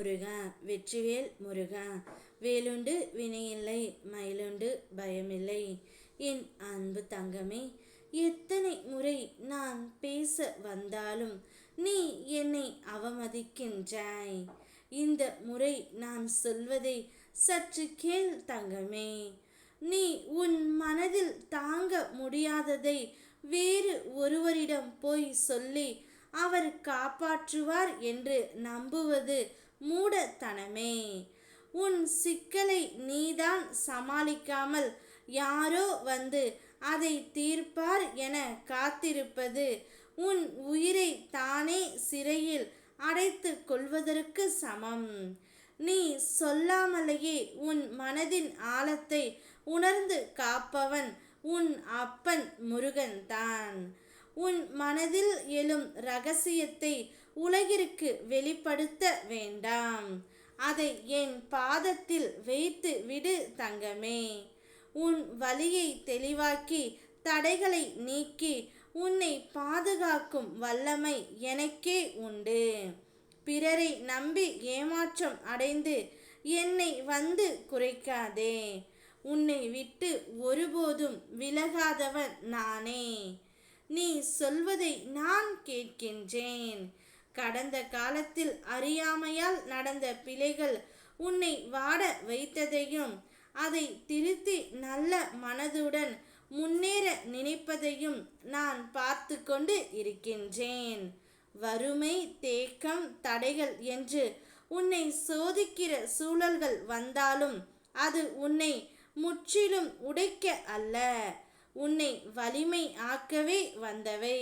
முருகா வெற்றிவேல் முருகா வேலுண்டு வினையில்லை மயிலுண்டு பயமில்லை. என் அன்பு தங்கமே எத்தனை முறை நான் பேச வந்தாலும் நீ என்னை அவமதிக்கின்றாய். இந்த முறை நான் சொல்வதை சற்று கேள் தங்கமே. நீ உன் மனதில் தாங்க முடியாததை வேறு ஒருவரிடம் போய் சொல்லி அவர் காப்பாற்றுவார் என்று நம்புவது மூடத்தனமே. உன் சிக்கலை நீதான் சமாளிக்காமல் யாரோ வந்து அதை தீர்ப்பார் என காத்திருப்பது உன் உயிரை தானே சிறையில் அடைத்து கொள்வதற்கு சமம். நீ சொல்லாமலேயே உன் மனதின் ஆழத்தை உணர்ந்து காப்பவன் உன் அப்பன் முருகன்தான். உன் மனதில் எழும் ரகசியத்தை உலகிற்கு வெளிப்படுத்த வேண்டாம். அதை என் பாதத்தில் வைத்து விடு தங்கமே. உன் வழியை தெளிவாக்கி தடைகளை நீக்கி உன்னை பாதுகாக்கும் வல்லமை எனக்கே உண்டு. பிறரை நம்பி ஏமாற்றம் அடைந்து என்னை வந்து குறைக்காதே. உன்னை விட்டு ஒருபோதும் விலகாதவன் நானே. நீ சொல்வதை நான் கேட்கின்றேன். கடந்த காலத்தில் அறியாமையால் நடந்த பிழைகள் உன்னை வாட வைத்ததையும் அதை திருத்தி நல்ல மனதுடன் முன்னேற நினைப்பதையும் நான் பார்த்து கொண்டு இருக்கின்றேன். வறுமை தேக்கம் தடைகள் என்று உன்னை சோதிக்கிற சூழல்கள் வந்தாலும் அது உன்னை முற்றிலும் உடைக்க அல்ல. உன்னை வலிமை ஆக்கவே வந்தவை.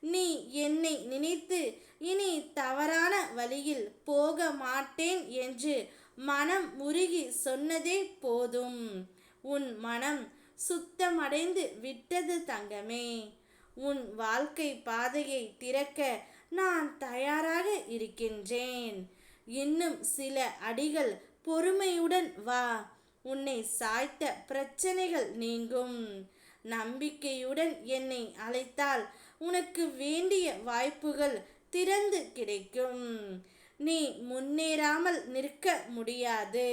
நீ என்னை நினைத்து இனி தவறான வழியில் போக மாட்டேன் என்று மனம் முருகி சொன்னதே போதும். உன் மனம் சுத்தமடைந்து விட்டது தங்கமே. உன் வாழ்க்கை பாதையை திறக்க நான் தயாராக இருக்கின்றேன். இன்னும் சில அடிகள் பொறுமையுடன் வா. உன்னை சாய்த்த பிரச்சனைகள் நீங்கும். நம்பிக்கையுடன் என்னை அழைத்தால் உனக்கு வேண்டிய வாய்ப்புகள் திறந்து கிடைக்கும். நீ முன்னேறாமல் நிற்க முடியாது.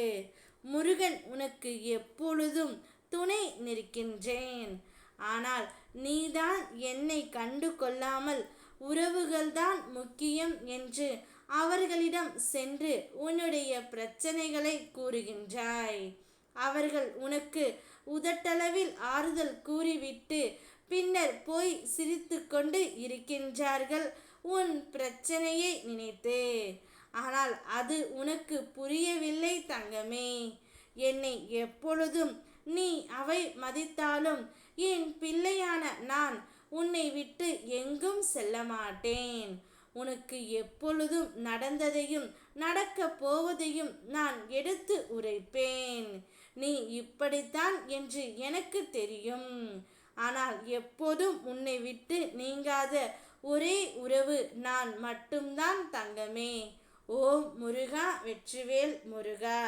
முருகன் உனக்கு எப்பொழுதும் துணை நிற்கின்றேன். ஆனால் நீதான் என்னை கண்டு கொள்ளாமல் உறவுகள்தான் முக்கியம் என்று அவர்களிடம் சென்று உன்னுடைய பிரச்சனைகளை கூறுகின்றாய். அவர்கள் உனக்கு உதட்டளவில் ஆறுதல் கூறிவிட்டு பின்னர் போய் சிரித்து கொண்டு இருக்கின்றார்கள். உன் பிரச்சனையை நினைத்து. ஆனால் அது உனக்கு புரியவில்லை தங்கமே. என்னை எப்பொழுதும் நீ அவை மதித்தாலும் என் பிள்ளையான நான் உன்னை விட்டு எங்கும் செல்ல மாட்டேன். உனக்கு எப்பொழுதும் நடந்ததையும் நடக்கப் போவதையும் நான் எடுத்து உரைப்பேன். நீ இப்படித்தான் என்று எனக்கு தெரியும். ஆனால் எப்போதும் உன்னை விட்டு நீங்காத ஒரே உறவு நான் மட்டும்தான் தங்கமே. ஓம் முருகா வெற்றிவேல் முருகா.